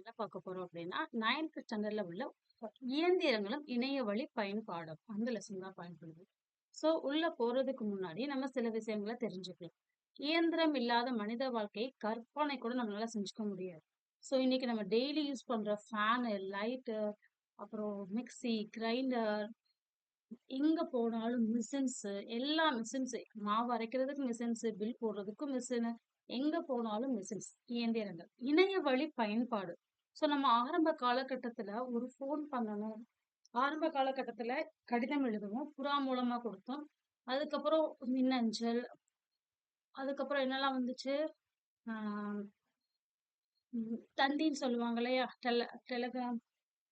என்ன பார்க்க போறோம் அப்படின்னா நைன்த் ஸ்டாண்டர்ட்ல உள்ள இயந்திரங்களும் இணைய வழி பயன்பாடும் அந்த லெசன் தான் பயன்படுது. ஸோ உள்ள போறதுக்கு முன்னாடி நம்ம சில விஷயங்களை தெரிஞ்சுக்கலாம். இயந்திரம் இல்லாத மனித வாழ்க்கையை கற்பனை கூட நம்மளால செஞ்சுக்க முடியாது. ஸோ இன்னைக்கு நம்ம டெய்லி யூஸ் பண்ற ஃபேனு லைட்டு அப்புறம் மிக்சி கிரைண்டர் எங்க போனாலும் மிஷின்ஸ் எல்லா மிஷின்ஸ் மாவு அரைக்கிறதுக்கு மிஷின்ஸ் பில் போடுறதுக்கும் மிஷின் எங்க போனாலும் மிஷின்ஸ் இயந்திரங்கள். இணைய வழி பயன்பாடு. ஸோ நம்ம ஆரம்ப காலகட்டத்தில் ஒரு ஃபோன் பண்ணணும். ஆரம்ப காலகட்டத்தில் கடிதம் எழுதுவோம் புறா மூலமாக கொடுத்தோம். அதுக்கப்புறம் மின்னஞ்சல். அதுக்கப்புறம் என்னெல்லாம் வந்துச்சு? தந்தின்னு சொல்லுவாங்க இல்லையா? Tele telegram.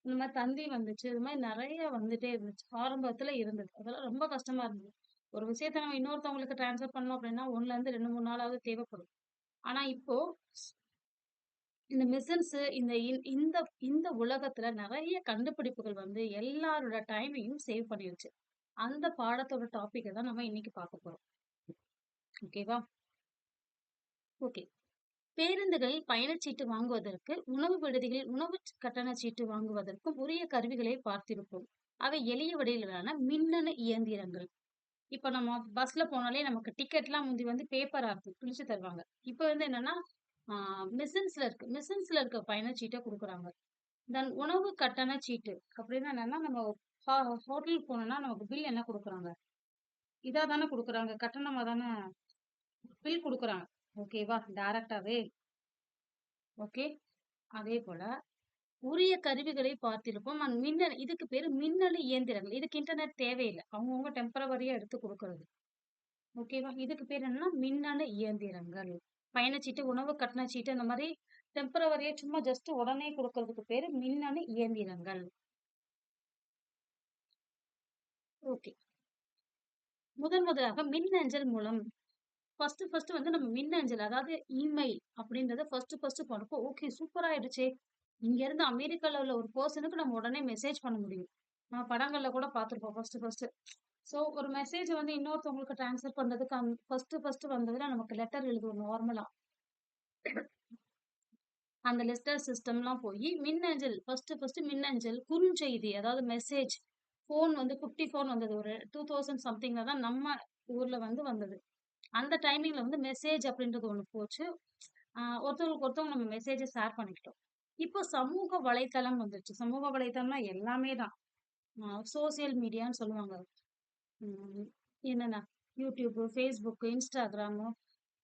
இந்த மாதிரி தந்தி வந்துச்சு. இது மாதிரி நிறைய வந்துட்டே இருந்துச்சு. ஆரம்பத்தில் இருந்தது. அதெல்லாம் ரொம்ப கஷ்டமா இருந்தது. ஒரு விஷயத்த நம்ம இன்னொருத்தவங்களுக்கு ட்ரான்ஸ்ஃபர் பண்ணோம் அப்படின்னா ஒன்றுலேருந்து ரெண்டு மூணு நாளாவது தேவைப்படும். ஆனால் இப்போ இந்த மிஷின்ஸ் இந்த இந்த இந்த உலகத்துல நிறைய கண்டுபிடிப்புகள் வந்து எல்லாரோட டைமையும் சேவ் பண்ணிருச்சு. அந்த பாடத்தோட டாபிக்கை தான் நம்ம இன்னைக்கு பார்க்க போறோம். ஓகேவா ஓகே பேருந்துகளில் பயணச்சீட்டு வாங்குவதற்கு உணவு விடுதிகளில் உணவு கட்டண சீட்டு வாங்குவதற்கும் உரிய கருவிகளை பார்த்திருப்போம். அவை எளிய வடிவிலான மின்னணு இயந்திரங்கள். இப்ப நம்ம பஸ்ல போனாலே நமக்கு டிக்கெட்லாம் முந்தி வந்து பேப்பரா இருக்கும் கிழிச்சு தருவாங்க. இப்ப வந்து என்னன்னா மிஷின்ஸ்ல இருக்கு. மிஷின்ஸ்ல இருக்க பயணச்சீட்டை கொடுக்குறாங்க. தென் உணவு கட்டண சீட்டு அப்படின்னா என்னன்னா நம்ம ஹோட்டலுக்கு போனோம்னா நமக்கு பில் என்ன கொடுக்குறாங்க? இதா தானே கொடுக்குறாங்க. கட்டணமா தானே பில் கொடுக்குறாங்க. ஓகேவா டைரக்டாவே ஓகே அதே போல உரிய கருவிகளை பார்த்திருப்போம். அந்த மின்னணு இதுக்கு பேர் மின்னணு இயந்திரங்கள். இதுக்கு இன்டர்நெட் தேவையில்லை. அவங்கவுங்க டெம்பரவரியா எடுத்து கொடுக்கறது. ஓகேவா இதுக்கு பேர் என்னன்னா மின்னணு இயந்திரங்கள். பயணச்சீட்டு உணவு கட்டண சீட்டு அந்த மாதிரி டெம்பரவரியா சும்மா ஜஸ்ட் உடனே கொடுக்கறதுக்கு பேரு மின்னணு இயந்திரங்கள். ஓகே முதன் முதலாக மின்னஞ்சல் மூலம். ஃபர்ஸ்ட் ஃபர்ஸ்ட் வந்து நம்ம மின்னஞ்சல் அதாவது இமெயில் அப்படின்றத ஃபர்ஸ்ட் ஃபர்ஸ்ட் பண்ணப்போ ஓகே சூப்பர் ஆயிடுச்சு. இங்க இருந்து அமெரிக்கால உள்ள ஒரு பர்சனுக்கு நம்ம உடனே மெசேஜ் பண்ண முடியும். நம்ம படங்கள்ல கூட பார்த்துருப்போம் ஃபர்ஸ்ட் ஃபர்ஸ்ட் ஸோ ஒரு மெசேஜ் வந்து இன்னொருத்தவங்களுக்கு ட்ரான்ஸ்ஃபர் அந் ஃபர்ஸ்ட் ஃபர்ஸ்ட் வந்ததுல நமக்கு லெட்டர் எழுதுவோம் நார்மலாக அந்த லெட்டர் சிஸ்டம்லாம் போய் மின்னஞ்சல் ஃபர்ஸ்ட் ஃபர்ஸ்ட் மின்னஞ்சல் குறுஞ்செய்தி அதாவது மெசேஜ் ஃபோன் வந்து குட்டி ஃபோன் வந்தது. ஒரு டூ தௌசண்ட் சம்திங்ல தான் நம்ம ஊரில் வந்து வந்தது. அந்த டைமிங்கில் வந்து மெசேஜ் அப்படின்றது ஒன்று போச்சு. ஒருத்தவங்களுக்கு ஒருத்தவங்க நம்ம மெசேஜை ஷேர் பண்ணிக்கிட்டோம். இப்போ சமூக வலைத்தளம் வந்துருச்சு. சமூக வலைத்தளம்னா எல்லாமே தான். சோசியல் மீடியான்னு சொல்லுவாங்க. என்னென்ன? யூடியூப்பு ஃபேஸ்புக்கு இன்ஸ்டாகிராமு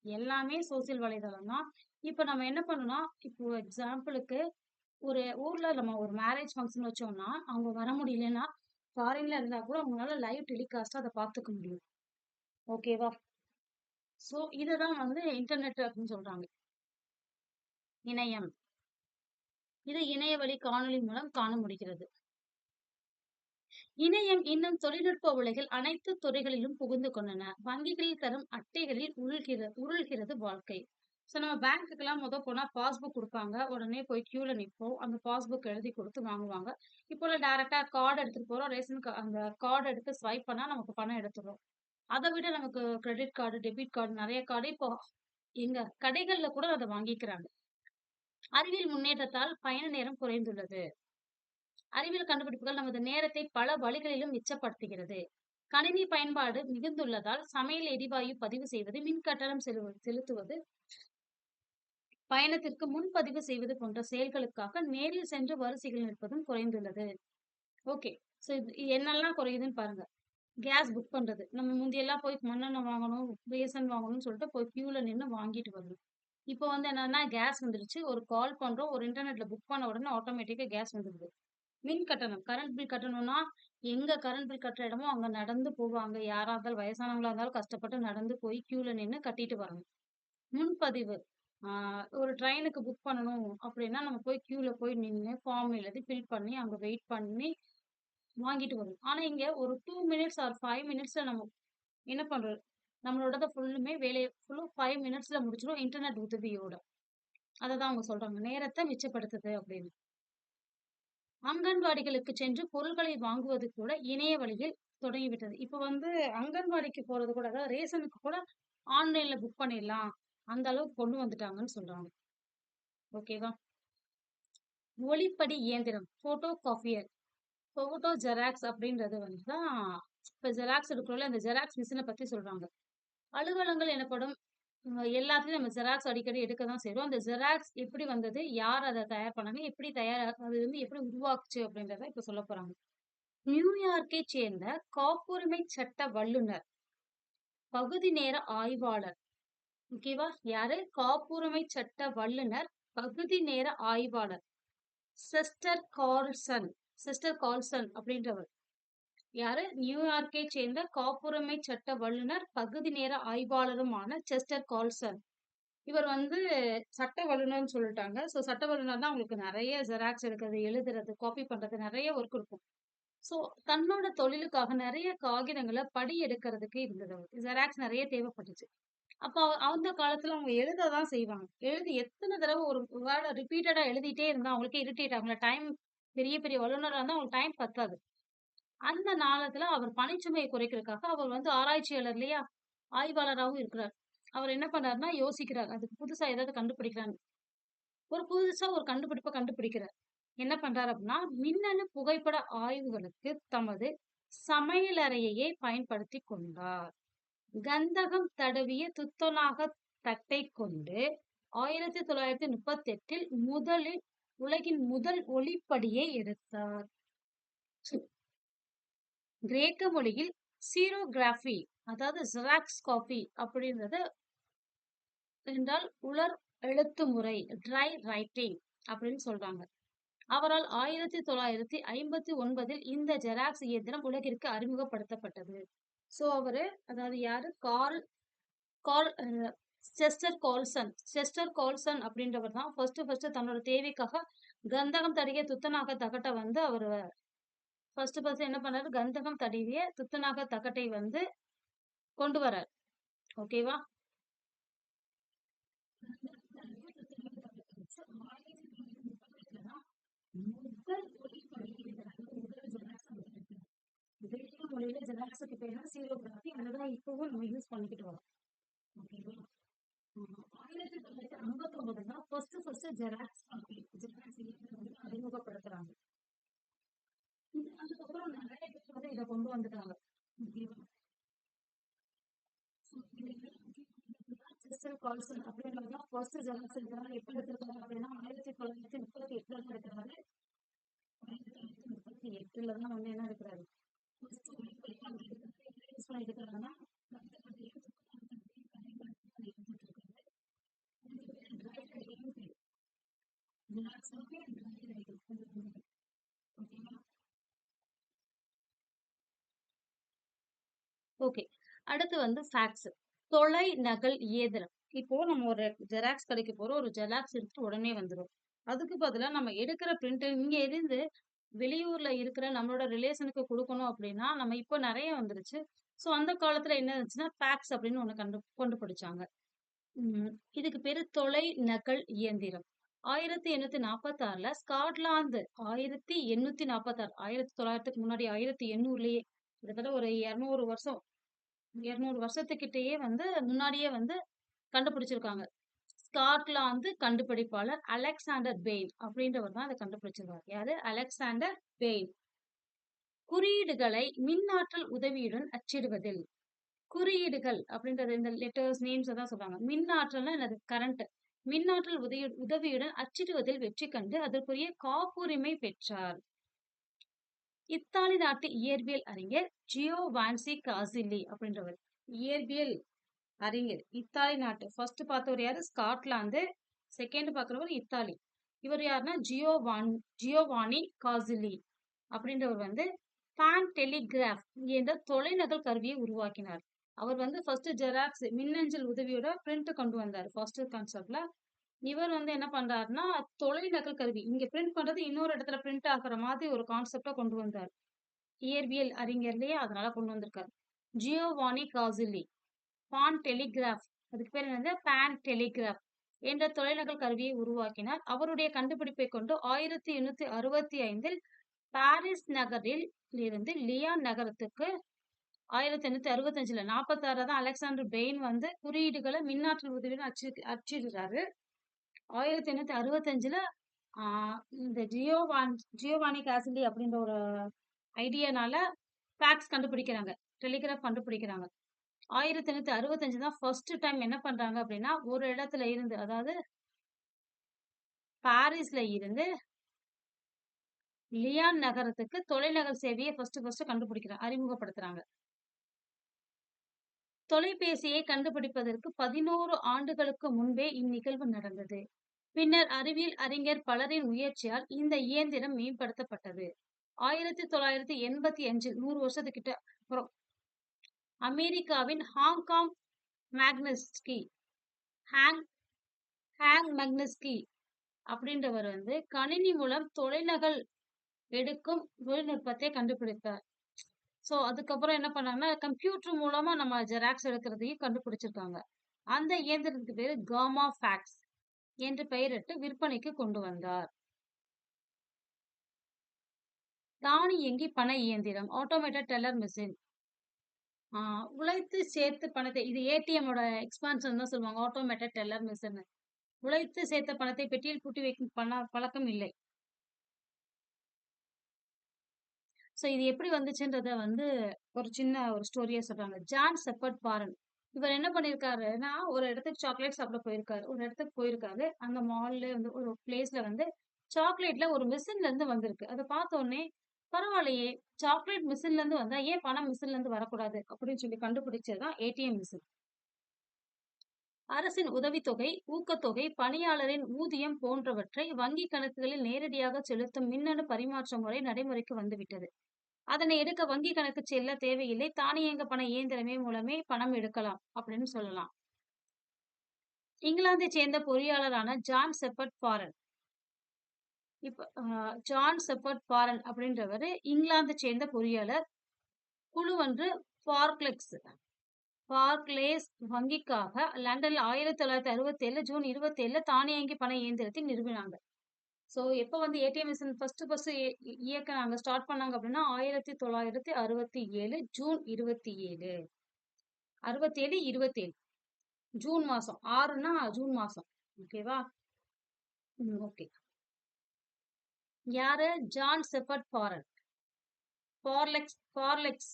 எல்லாமே சோசியல் வலைதளம் தான். இப்போ நம்ம என்ன பண்ணணும் இப்போ எக்ஸாம்பிளுக்கு ஒரு ஊரில் நம்ம ஒரு மேரேஜ் ஃபங்க்ஷன் வச்சோம்னா அவங்க வர முடியலன்னா ஃபாரின்ல இருந்தா கூட அவங்களால லைவ் டெலிகாஸ்டா அதை பார்த்துக்க முடியும். ஓகேவா? ஸோ இதுதான் வந்து இன்டர்நெட் அப்படின்னு சொல்றாங்க. இணையம். இது இணைய வழி காணொளி மூலம் காண முடிகிறது. இணையம் இன்னும் தொழில்நுட்ப உலகில் அனைத்து துறைகளிலும் புகுந்து கொண்டன. வங்கிகளில் தரும் அட்டைகளில் உருள்கிற உருள்கிறது வாழ்க்கை. ஸோ நம்ம பேங்க்குக்கெல்லாம் முத போனா பாஸ்புக் கொடுப்பாங்க. உடனே போய் கியூல நிற்போம் அந்த பாஸ்புக் எழுதி கொடுத்து வாங்குவாங்க. இப்போல்லாம் டேரெக்டாக கார்டு எடுத்துட்டு போறோம். ரேஷன் கா- அந்த கார்டு எடுத்து ஸ்வைப் பண்ணா நமக்கு பணம் எடுத்துடும் அதை விட நமக்கு கிரெடிட் கார்டு டெபிட் கார்டு நிறைய கார்டு இப்போ எங்கள் கடைகள்ல கூட அதை வாங்கிக்கிறாங்க. அறிவியல் முன்னேற்றத்தால் பயண நேரம் குறைந்துள்ளது. அறிவியல் கண்டுபிடிப்புகள் நமது நேரத்தை பல வழிகளிலும் மிச்சப்படுத்துகிறது. கணினி பயன்பாடு மிகுந்துள்ளதால் சமையல் எரிவாயு பதிவு செய்வது மின் கட்டணம் செலுத்துவது பயணத்திற்கு முன்பதிவு செய்வது போன்ற செயல்களுக்காக நேரில் சென்று வரிசைகள் நிற்பதும் குறைந்துள்ளது. ஓகே. ஸோ இது என்னெல்லாம் குறையுதுன்னு பாருங்க. கேஸ் புக் பண்றது. நம்ம முந்தியெல்லாம் போய் மண்ணெண்ணெய் வாங்கணும் ரேசன் வாங்கணும்னு சொல்லிட்டு போய் கியூல நின்று வாங்கிட்டு வரணும். இப்போ வந்து என்னன்னா கேஸ் வந்துருச்சு. ஒரு கால் பண்றோம் ஒரு இன்டர்நெட்ல புக் பண்ண உடனே ஆட்டோமேட்டிக்கா கேஸ் வந்துடுது மின் கட்டணம். கரண்ட் பில் கட்டணும்னா எங்க கரண்ட் பில் கட்டுற இடமோ அங்க நடந்து போவாங்க. யாரா இருந்தாலும் வயசானவங்களா இருந்தாலும் கஷ்டப்பட்டு நடந்து போய் கியூல நின்று கட்டிட்டு வரணும். முன்பதிவு. ஆஹ் ஒரு ட்ரெயினுக்கு புக் பண்ணணும் அப்படின்னா நம்ம போய் கியூல போய் நின்று ஃபார்ம் எழுதி ஃபில் பண்ணி அங்க வெயிட் பண்ணி வாங்கிட்டு வரும் ஆனா இங்க ஒரு டூ மினிட்ஸ் ஆர் ஃபைவ் மினிட்ஸ்ல நம்ம என்ன பண்றோம் நம்மளோடத ஃபுல்லுமே வேலையை ஃபுல்லும் ஃபைவ் மினிட்ஸ்ல முடிச்சிடும் இன்டர்நெட் உதவியோட. அதை தான் அவங்க சொல்றாங்க. நேரத்தை மிச்சப்படுத்துது அப்படின்னு. அங்கன்வாடிகளுக்கு சென்று பொருட்களை வாங்குவது கூட இணைய வழியில் தொடங்கிவிட்டது. இப்போ வந்து அங்கன்வாடிக்கு போறது கூட அதாவது ரேஷனுக்கு கூட ஆன்லைன்ல புக் பண்ணிடலாம். அந்த அளவுக்கு கொண்டு வந்துட்டாங்கன்னு சொல்றாங்க. ஓகேவா ஒளிப்படி இயந்திரம் போட்டோ காப்பியர் போட்டோ ஜெராக்ஸ் அப்படின்றது வந்து தான் இப்போ ஜெராக்ஸ் எடுக்கிறோம்ல அந்த ஜெராக்ஸ் மிஷினை பத்தி சொல்றாங்க. அலுவலகங்கள் எனப்படும் எல்லாத்துலையும் நம்ம ஜெராக்ஸ் அடிக்கடி எடுக்க தான் செய்கிறோம் அந்த ஜெராக்ஸ் எப்படி வந்தது? யார் அதை தயார் பண்ணாங்க? எப்படி தயார் அது வந்து எப்படி உருவாக்குச்சு அப்படின்றத இப்போ சொல்ல போகிறாங்க நியூயார்க்கை சேர்ந்த காப்புரிமை சட்ட வல்லுனர் பகுதி நேர ஆய்வாளர். ஓகேவா யாரு? காப்புரிமை சட்ட வல்லுனர் பகுதி நேர ஆய்வாளர். சிஸ்டர் கார்ல்சன் சிஸ்டர் கார்ல்சன் அப்படின்றவர். யாரு? நியூயார்க்கை சேர்ந்த காப்புரிமை சட்ட வல்லுனர் பகுதி நேர ஆய்வாளருமான செஸ்டர் கால்சன். இவர் வந்து சட்ட வல்லுநர்னு சொல்லிட்டாங்க. ஸோ சட்ட வல்லுநர் தான் அவங்களுக்கு நிறைய ஜெராக்ஸ் எடுக்கிறது எழுதுறது காப்பி பண்றது நிறைய ஒர்க் இருக்கும். ஸோ தன்னோட தொழிலுக்காக நிறைய காகிதங்களை படி எடுக்கிறதுக்கு இருந்தது ஜெராக்ஸ் நிறைய தேவைப்பட்டுச்சு. அப்போ அந்த காலத்துல அவங்க எழுத தான் செய்வாங்க. எழுதி எத்தனை தடவை ஒரு வேர்டை ரிப்பீட்டடா எழுதிட்டே இருந்தா அவங்களுக்கே இரிட்டேட் ஆகும்ல டைம் பெரிய பெரிய வல்லுநராக இருந்தால் அவங்களுக்கு டைம் பத்தாது. அந்த நாளத்துல அவர் பணிச்சுமையை குறைக்கிறதுக்காக அவர் வந்து ஆராய்ச்சியாளர் இல்லையா ஆய்வாளராகவும் இருக்கிறார். அவர் என்ன பண்ணாருன்னா யோசிக்கிறார். அதுக்கு புதுசா ஏதாவது கண்டுபிடிக்கிறாங்க ஒரு புதுசா ஒரு கண்டுபிடிப்பை கண்டுபிடிக்கிறார். என்ன பண்றாரு அப்படின்னா மின்னணு புகைப்பட ஆய்வுகளுக்கு தமது சமையலறையையே பயன்படுத்தி கொண்டார். கந்தகம் தடவிய துத்தநாக தட்டை கொண்டு ஆயிரத்தி தொள்ளாயிரத்தி முப்பத்தி எட்டில் முதலில் உலகின் முதல் ஒளிப்படியை எடுத்தார். கிரேக்க மொழியில் சீரோகிராஃபி அதாவது ஜெராக்ஸ் காபி அப்படின்றது என்றால் உலர் எழுத்து முறை ட்ரை ரைட்டிங் அப்படின்னு சொல்றாங்க. அவரால் ஆயிரத்தி தொள்ளாயிரத்தி ஐம்பத்தி ஒன்பதில் இந்த ஜெராக்ஸ் இயந்திரம் உலகிற்கு அறிமுகப்படுத்தப்பட்டது. ஸோ அவரு அதாவது யாரு? Carl Carl Chester Carlson. Chester Carlson அப்படின்றவர் தான். ஃபர்ஸ்ட் ஃபர்ஸ்ட் தன்னோட தேவைக்காக கந்தகம் தடிய துத்தநாக தகட்டை வந்து அவர் ஃபர்ஸ்ட் ஃபர்ஸ்ட் என்ன பண்ணாரு கந்தகம் தடவிய துத்தநாக தகட்டை வந்து கொண்டு வரார் ஓகேவா ஜெராக்ஸ் மொழியில பேர் சீரோகிராஃபி அதுதான் இப்பவும் நம்ம யூஸ் பண்ணிக்கிட்டு வரோம் ஓகேவா ஆயிரத்தி தொள்ளாயிரத்தி ஐம்பத்தி ஒன்பதுல ஃபர்ஸ்ட் ஃபர்ஸ்ட் ஜெராக்ஸ் ஜெராக்ஸ் அறிமுகப்படுத்துறாங்க. இது அதுக்கப்புறம் நிறைய பேர் வந்து இதை கொண்டு வந்துட்டாங்க. சிஸ்டர் கால்சன் அப்படின்றது தான் ஃபர்ஸ்ட் ஜெராக்ஸ் எடுக்கிறாங்க எப்போ எடுத்திருக்காங்க அப்படின்னா ஆயிரத்தி தொள்ளாயிரத்தி முப்பத்தி எட்டுல தான் எடுக்கிறாரு. ஆயிரத்தி தொள்ளாயிரத்தி முப்பத்தி எட்டுல தான் வந்து என்ன இருக்கிறாரு ஃபர்ஸ்ட் யூஸ் பண்ணி எடுக்கிறாங்கன்னா ஓகே அடுத்து வந்து ஃபேக்ஸ் தொலை நகல் இயந்திரம். இப்போ நம்ம ஒரு ஜெராக்ஸ் கடைக்கு போறோம். ஒரு ஜெராக்ஸ் எடுத்துட்டு உடனே வந்துரும். அதுக்கு பதிலா நம்ம எடுக்கிற பிரிண்ட் இங்க இருந்து வெளியூர்ல இருக்கிற நம்மளோட ரிலேஷனுக்கு கொடுக்கணும் அப்படின்னா நம்ம இப்போ நிறைய வந்துருச்சு. ஸோ அந்த காலத்துல என்ன இருந்துச்சுன்னா ஃபேக்ஸ் அப்படின்னு ஒண்ணு கண்டு கண்டுபிடிச்சாங்க. உம் இதுக்கு பேரு தொலை நகல் இயந்திரம். ஆயிரத்தி எண்ணூத்தி நாற்பத்தி ஆறுல ஸ்காட்லாந்து ஆயிரத்தி எண்ணூத்தி நாற்பத்தி ஆறு ஆயிரத்தி தொள்ளாயிரத்துக்கு முன்னாடி ஆயிரத்தி எண்ணூறுலயே கிட்டத்தட்ட ஒரு இருநூறு வருஷம் இருநூறு வருஷத்துக்கிட்டேயே வந்து முன்னாடியே வந்து கண்டுபிடிச்சிருக்காங்க. ஸ்காட்லாந்து கண்டுபிடிப்பாளர் அலெக்சாண்டர் பெயின் அப்படின்றவர் தான் அதை கண்டுபிடிச்சிருக்காரு. யாரு? Alexander Bain. குறியீடுகளை மின்னாற்றல் உதவியுடன் அச்சிடுவதில். குறியீடுகள் அப்படின்றது இந்த லெட்டர்ஸ் நேம்ஸ் தான் சொல்றாங்க. மின்னாற்றல்னா என்னது? கரண்ட் மின்னாற்றல் உதவி உதவியுடன் அச்சிடுவதில் வெற்றி கண்டு அதற்குரிய காப்புரிமை பெற்றார். இத்தாலி நாட்டு இயற்பியல் அறிஞர் ஜியோ வான்சி காசில்லி அப்படின்றவர். இயற்பியல் அறிஞர் இத்தாலி நாட்டு. ஃபர்ஸ்ட் பார்த்தவர் யாரு? ஸ்காட்லாந்து செகண்ட் பார்க்குறவர் இத்தாலி. இவர் யாருன்னா? ஜியோ வான் ஜியோவானி காசில்லி அப்படின்றவர் வந்து பான் டெலிகிராஃப் என்ற தொலைநகல் கருவியை உருவாக்கினார். அவர் வந்து ஃபர்ஸ்ட் ஜெராக்ஸ் மின்னஞ்சல் உதவியோட பிரிண்ட் கொண்டு வந்தார். ஃபர்ஸ்ட் கான்செப்ட்ல இவர் வந்து என்ன பண்றாருன்னா தொலைநகல் கருவி. இங்க பிரிண்ட் பண்றது இன்னொரு இடத்துல பிரிண்ட் ஆகுற மாதிரி ஒரு கான்செப்டா கொண்டு வந்தார். இயற்பியல் அறிஞர்லயே அதனால கொண்டு வந்திருக்காரு. ஜியோவானி காசிலி பான் டெலிகிராஃப் அதுக்கு பேர் என்னது? பான் டெலிகிராஃப் என்ற தொலைநகல் கருவியை உருவாக்கினார். அவருடைய கண்டுபிடிப்பை கொண்டு ஆயிரத்தி எண்ணூத்தி அறுபத்தி ஐந்தில் பாரிஸ் நகரில் இருந்து லியான் நகரத்துக்கு ஆயிரத்தி எண்ணூத்தி அறுபத்தஞ்சுல நாற்பத்தாறு தான் அலெக்சாண்டர் பெயின் வந்து குறியீடுகளை மின்னாற்றல் உதவியுடன் அச்சு அச்சிடுறாரு. ஆயிரத்தி எண்ணூத்தி அறுபத்தஞ்சுல ஆஹ் இந்த ஜியோவான் ஜியோவானி காசிலி அப்படின்ற ஒரு ஐடியானால ஃபேக்ஸ் கண்டுபிடிக்கிறாங்க. டெலிகிராஃப் கண்டுபிடிக்கிறாங்க. ஆயிரத்தி எண்ணூத்தி அறுபத்தஞ்சு தான் ஃபர்ஸ்ட் டைம் என்ன பண்றாங்க அப்படின்னா ஒரு இடத்துல இருந்து அதாவது பாரிஸ்ல இருந்து லியான் நகரத்துக்கு தொலைநகர் சேவையை ஃபர்ஸ்ட் ஃபர்ஸ்ட் கண்டுபிடிக்கிறாங்க அறிமுகப்படுத்துறாங்க. தொலைபேசியை கண்டுபிடிப்பதற்கு பதினோரு ஆண்டுகளுக்கு முன்பே இந்நிகழ்வு நடந்தது. பின்னர் அறிவியல் அறிஞர் பலரின் முயற்சியால் இந்த இயந்திரம் மேம்படுத்தப்பட்டது. ஆயிரத்தி தொள்ளாயிரத்தி எண்பத்தி அஞ்சில் நூறு வருஷத்துக்கிட்ட அப்புறம் அமெரிக்காவின் ஹாங்காங் மேக்னஸ்கி ஹேங் ஹேங் மேக்னஸ்கி அப்படின்றவர் வந்து கணினி மூலம் தொலைநகல் எடுக்கும் தொழில்நுட்பத்தை கண்டுபிடித்தார். ஸோ அதுக்கப்புறம் என்ன பண்ணாங்கன்னா கம்ப்யூட்டர் மூலமா நம்ம ஜெராக்ஸ் எடுக்கிறதையும் கண்டுபிடிச்சிருக்காங்க. அந்த இயந்திரத்துக்கு பேர் காமா ஃபேக்ஸ் என்று பெயரிட்டு விற்பனைக்கு கொண்டு வந்தார். தானியங்கி பண இயந்திரம் ஆட்டோமேட்டட் டெல்லர் மிஷின் உழைத்து சேர்த்து பணத்தை இது ஏடிஎம்மோட எக்ஸ்பான்ஷன் தான் சொல்லுவாங்க ஆட்டோமேட்டட் டெல்லர் மிஷின் உழைத்து சேர்த்த பணத்தை பெட்டியில் பூட்டி வைக்கும் பண பழக்கம் இல்லை. ஸோ இது எப்படி வந்துச்சுன்றத வந்து ஒரு சின்ன ஒரு ஸ்டோரியா சொல்றாங்க. ஜான் செப்பர்ட் பாரன் இவர் என்ன பண்ணியிருக்காருன்னா ஒரு இடத்துக்கு சாக்லேட் சாப்பிட போயிருக்காரு. ஒரு இடத்துக்கு போயிருக்காரு. அந்த மால்ல வந்து ஒரு பிளேஸ்ல வந்து சாக்லேட்ல ஒரு மிஷின்ல இருந்து வந்திருக்கு. அதை பார்த்த உடனே பரவாயில்லையே சாக்லேட் மிஷின்ல இருந்து வந்தா ஏன் பணம் மிஷின்ல இருந்து வரக்கூடாது? அப்படின்னு சொல்லி கண்டுபிடிச்சதுதான் ஏடிஎம் மிஷின் அரசின் உதவித்தொகை ஊக்கத்தொகை பணியாளரின் ஊதியம் போன்றவற்றை வங்கி கணக்குகளில் நேரடியாக செலுத்தும் மின்னணு பரிமாற்ற முறை நடைமுறைக்கு வந்துவிட்டது. அதனை எடுக்க வங்கி கணக்கு செல்ல தேவையில்லை. தானியங்க பண இயந்திரமே மூலமே பணம் எடுக்கலாம் அப்படின்னு சொல்லலாம். இங்கிலாந்தை சேர்ந்த பொறியாளரான ஜான் செப்பர்ட் ஃபாரன். இப்ப ஜான் செப்பர்ட் ஃபாரன் அப்படின்றவர் இங்கிலாந்தை சேர்ந்த பொறியாளர். குழு ஒன்று பார்க்லெக்ஸ் பார்க்லேஸ் வங்கிக்காக லண்டனில் ஆயிரத்தி தொள்ளாயிரத்தி அறுபத்தி ஏழு ஜூன் இருபத்தி ஏழுல தானியங்கி பண இயந்திரத்தை நிறுவினாங்க. ஸோ எப்போ வந்து ஏடிஎம் மிஷின் ஃபர்ஸ்ட் ஃபர்ஸ்ட் இயக்கினாங்க ஸ்டார்ட் பண்ணாங்க அப்படின்னா ஆயிரத்தி தொள்ளாயிரத்தி அறுபத்தி ஏழு ஜூன் இருபத்தி ஏழு அறுபத்தி ஏழு இருபத்தி ஏழு ஜூன் மாதம் ஆறுனா ஜூன் மாதம் ஓகேவா ஓகே யாரு? John Sheppard ஃபாரன். ஃபார்லெக்ஸ் ஃபார்லெக்ஸ்.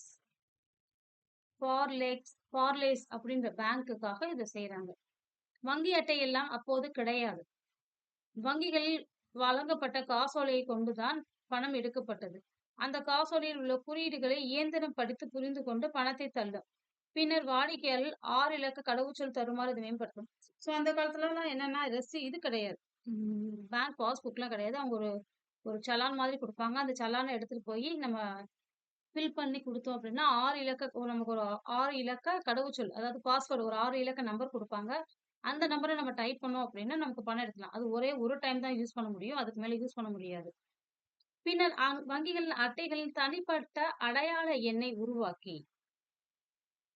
பார்லெக்ஸ் ஃபார்லேஸ் அப்படின்ற பேங்க்குக்காக இதை செய்யறாங்க வங்கி அட்டை எல்லாம் அப்போது கிடையாது. வங்கிகளில் வழங்கப்பட்ட காசோலையை கொண்டுதான் பணம் எடுக்கப்பட்டது. அந்த காசோலையில் உள்ள குறியீடுகளை இயந்திரம் படித்து புரிந்து கொண்டு பணத்தை தள்ளும். பின்னர் வாடிக்கையாளர் ஆறு இலக்க கடவுச்சொல் தருமாறு இது மேம்படுத்தும். ஸோ அந்த காலத்துலலாம் என்னன்னா ரெஸ்ட் இது கிடையாது. பேங்க் பாஸ்புக்லாம் கிடையாது. அவங்க ஒரு ஒரு சலான் மாதிரி கொடுப்பாங்க. அந்த சலானை எடுத்துட்டு போய் நம்ம ஃபில் பண்ணி கொடுத்தோம் அப்படின்னா ஆறு இலக்க நமக்கு ஒரு ஆறு இலக்க கடவுச்சொல் அதாவது பாஸ்வேர்டு ஒரு ஆறு இலக்க நம்பர் கொடுப்பாங்க. அந்த நம்பரை நம்ம டைப் பண்ணோம் அப்படின்னா நமக்கு பணம் எடுக்கலாம். அது ஒரே ஒரு டைம் தான் யூஸ் பண்ண முடியும். அதுக்கு மேல யூஸ் பண்ண முடியாது. பின்னர் அங்- வங்கிகளின் அட்டைகளின் தனிப்பட்ட அடையாள எண்ணை உருவாக்கி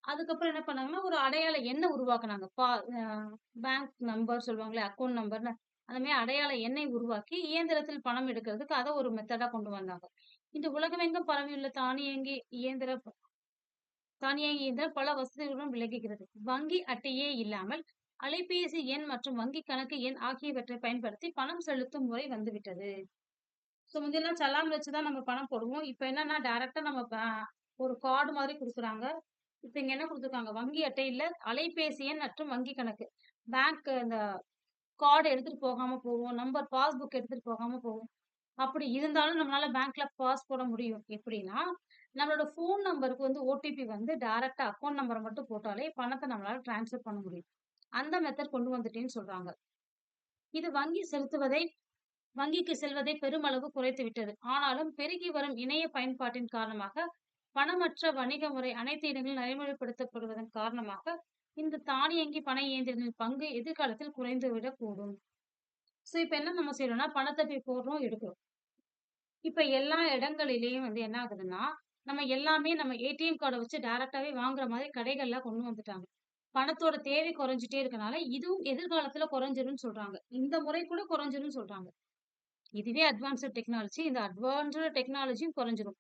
அதுக்கப்புறம் என்ன பண்ணாங்கன்னா ஒரு அடையாள எண்ணை உருவாக்குனாங்க. பா பேங்க் நம்பர் சொல்லுவாங்களே அக்கௌண்ட் நம்பர்னு அந்த மாதிரி அடையாள எண்ணை உருவாக்கி இயந்திரத்தில் பணம் எடுக்கிறதுக்கு அதை ஒரு மெத்தடா கொண்டு வந்தாங்க. இந்த உலகமெங்கும் பரவியுள்ள? தானியங்கி இயந்திர தானியங்கி இயந்திரம் பல வசதிகளுடன் விளங்குகிறது. வங்கி அட்டையே இல்லாமல் அலைபேசி எண் மற்றும் வங்கி கணக்கு எண் ஆகியவற்றை பயன்படுத்தி பணம் செலுத்தும் முறை வந்துவிட்டது. ஸோ முந்தியெல்லாம் சலாம் வச்சுதான் நம்ம பணம் போடுவோம். இப்போ என்னன்னா டைரக்டா நம்ம ஒரு கார்டு மாதிரி கொடுக்குறாங்க. இப்போ இங்க என்ன கொடுத்துருக்காங்க? வங்கி அட்டை இல்ல அலைபேசி எண் மற்றும் வங்கி கணக்கு. பேங்க் இந்த கார்டு எடுத்துட்டு போகாம போவோம். நம்பர் பாஸ்புக் எடுத்துட்டு போகாம போவோம். அப்படி இருந்தாலும் நம்மளால பேங்க்ல பாஸ் போட முடியும். எப்படின்னா நம்மளோட ஃபோன் நம்பருக்கு வந்து ஓடிபி வந்து டைரக்டா அக்கௌண்ட் நம்பரை மட்டும் போட்டாலே பணத்தை நம்மளால டிரான்ஸ்ஃபர் பண்ண முடியும். அந்த மெத்தட் கொண்டு வந்துட்டேன்னு சொல்றாங்க. இது வங்கி செலுத்துவதை வங்கிக்கு செல்வதை பெருமளவு குறைத்து விட்டது. ஆனாலும் பெருகி வரும் இணைய பயன்பாட்டின் காரணமாக பணமற்ற வணிக முறை அனைத்து இடங்களில் நடைமுறைப்படுத்தப்படுவதன் காரணமாக இந்த தானியங்கி பண இயந்திரங்களின் பங்கு எதிர்காலத்தில் குறைந்து விடக்கூடும் சோ இப்ப என்ன நம்ம செய்யறோம்னா பணத்தை போய் போடுறோம் எடுக்கிறோம். இப்ப எல்லா இடங்களிலேயும் வந்து என்ன ஆகுதுன்னா நம்ம எல்லாமே நம்ம ஏடிஎம் கார்டை வச்சு டைரக்டாவே வாங்குற மாதிரி கடைகள்ல கொண்டு வந்துட்டாங்க. பணத்தோட தேவை குறைஞ்சிட்டே இருக்கனால இதுவும் எதிர்காலத்துல குறைஞ்சிரும்னு சொல்றாங்க. இந்த முறை கூட குறைஞ்சிரும்னு சொல்றாங்க. இதுவே அட்வான்ஸ்டு டெக்னாலஜி இந்த அட்வான்ஸ்டு டெக்னாலஜியும் குறைஞ்சிரும்.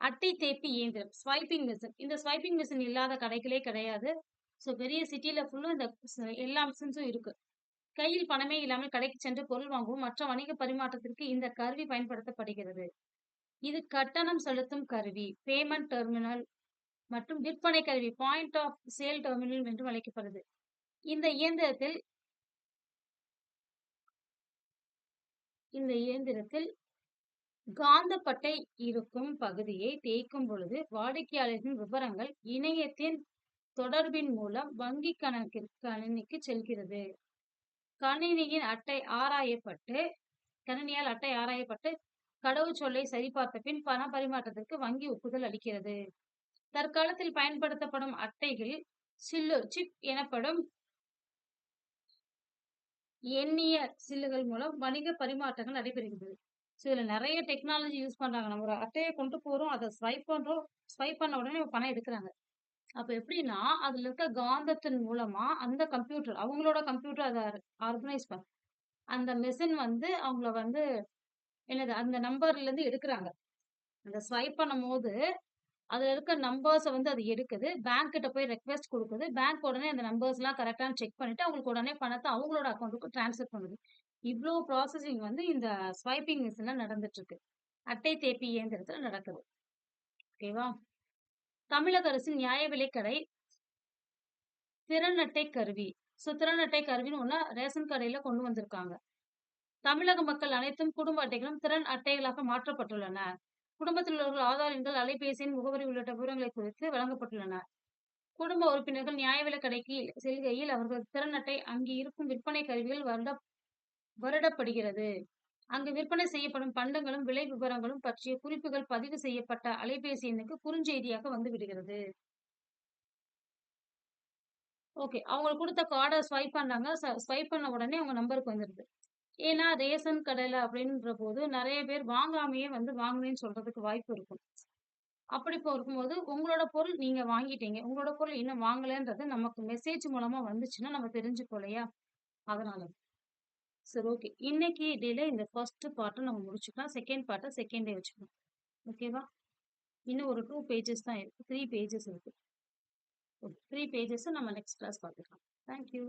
அட்டை தேப்பி இயந்திரம் ஸ்வைப்பிங் மிஷின் இந்த ஸ்வைப்பிங் மிஷின் இல்லாத கடைகளே கிடையாது. ஸோ பெரிய சிட்டில ஃபுல்லும் இந்த எல்லா மிஷின்ஸும் இருக்கு. கையில் பணமே இல்லாமல் கடைக்கு சென்று பொருள் வாங்கவும் மற்ற வணிக பரிமாற்றத்திற்கு இந்த கருவி பயன்படுத்தப்படுகிறது. இது கட்டணம் செலுத்தும் கருவி பேமெண்ட் டெர்மினல் மற்றும் விற்பனை கருவி பாயிண்ட் ஆஃப் சேல் டெர்மினல் என்றும் அழைக்கப்படுது. இந்த இயந்திரத்தில் இந்த இயந்திரத்தில் காந்தப்பட்டை இருக்கும் பகுதியை தேய்க்கும் பொழுது வாடிக்கையாளரின் விவரங்கள் இணையத்தின் தொடர்பின் மூலம் வங்கி கணக்கிற்கு கணினிக்கு செல்கிறது. கணினியின் அட்டை ஆராயப்பட்டு கணினியால் அட்டை ஆராயப்பட்டு கடவுச்சொல்லை சரிபார்த்த பின் பண பரிமாற்றத்திற்கு வங்கி ஒப்புதல் அளிக்கிறது. தற்காலத்தில் பயன்படுத்தப்படும் அட்டைகள் சில்லு சிப் எனப்படும் எண்ணிய சில்லுகள் மூலம் வணிக பரிமாற்றங்கள் நடைபெறுகிறது. ஸோ இதில் நிறைய டெக்னாலஜி யூஸ் பண்ணுறாங்க நம்ம ஒரு அட்டையை கொண்டு போகிறோம் அதை ஸ்வைப் பண்ணுறோம் ஸ்வைப் பண்ண உடனே பணம் எடுக்கிறாங்க. அப்போ எப்படின்னா அதில் இருக்க காந்தத்தின் மூலமாக அந்த கம்ப்யூட்டர் அவங்களோட கம்ப்யூட்டர் அதை ஆர்கனைஸ் பண்ண அந்த மெஷின் வந்து அவங்கள வந்து என்னது அந்த நம்பர்லேருந்து எடுக்கிறாங்க. அந்த ஸ்வைப் பண்ணும் போது அதில் இருக்க நம்பர்ஸை வந்து அது எடுக்குது. பேங்க் கிட்ட போய் ரெக்வெஸ்ட் கொடுக்குது. பேங்க் உடனே அந்த நம்பர்ஸ்லாம் கரெக்டான செக் பண்ணிட்டு அவங்களுக்கு உடனே பணத்தை அவங்களோட அக்கௌண்ட்டுக்கு ட்ரான்ஸ்ஃபர் பண்ணுது. இவ்வளோ ப்ராசஸிங் வந்து இந்த ஸ்வைப்பிங் மிஷினில் நடந்துட்டு இருக்கு. அட்டை தேப்பி இயந்திரத்தில் நடக்குது. ஓகேவா தமிழக அரசின் நியாய விலைக்கடை திறன் அட்டை கருவி. ஸோ திறனட்டை கருவின்னு ஒன்று ரேஷன் கடையில் கொண்டு வந்திருக்காங்க. தமிழக மக்கள் அனைத்தும் குடும்ப அட்டைகளும் திறன் அட்டைகளாக மாற்றப்பட்டுள்ளன. குடும்பத்தில் உள்ளவர்கள் ஆதார் எண்கள் அலைபேசியின் முகவரி உள்ளிட்ட விவரங்களை குறித்து வழங்கப்பட்டுள்ளன. குடும்ப உறுப்பினர்கள் நியாய விலைக்கடைக்கு செல்கையில் அவர்கள் திறன் அட்டை அங்கு இருக்கும் விற்பனை கருவிகள் வருட வருடப்படுகிறது. அங்கு விற்பனை செய்யப்படும் பண்டங்களும் விலை விவரங்களும் பற்றிய குறிப்புகள் பதிவு செய்யப்பட்ட அலைபேசி எண்ணுக்கு குறுஞ்செய்தியாக வந்து விடுகிறது. ஓகே. அவங்களுக்கு கொடுத்த கார்டை ஸ்வைப் பண்ணாங்க. ஸ்வைப் பண்ண உடனே அவங்க நம்பருக்கு வந்துடுது. ஏன்னா ரேஷன் கடையில் அப்படின்ற போது நிறைய பேர் வாங்காமையே வந்து வாங்கினேன்னு சொல்றதுக்கு வாய்ப்பு இருக்கும். அப்படி இருக்கும்போது உங்களோட பொருள் நீங்க வாங்கிட்டீங்க. உங்களோட பொருள் இன்னும் வாங்கலைன்றது நமக்கு மெசேஜ் மூலமா வந்துச்சுன்னா நம்ம தெரிஞ்சுக்கோ இல்லையா? அதனால. சரி ஓகே இன்னைக்கு டேல இந்த ஃபர்ஸ்ட் பார்ட்டை நம்ம முடிச்சுக்கலாம். செகண்ட் பார்ட்டை செகண்ட் டே வச்சுக்கலாம். ஓகேவா இன்னும் ஒரு டூ பேஜஸ் தான் இருக்குது த்ரீ பேஜஸ் இருக்கு. த்ரீ பேஜஸை நம்ம நெக்ஸ்ட் கிளாஸ் பார்த்துக்கலாம். தேங்க்யூ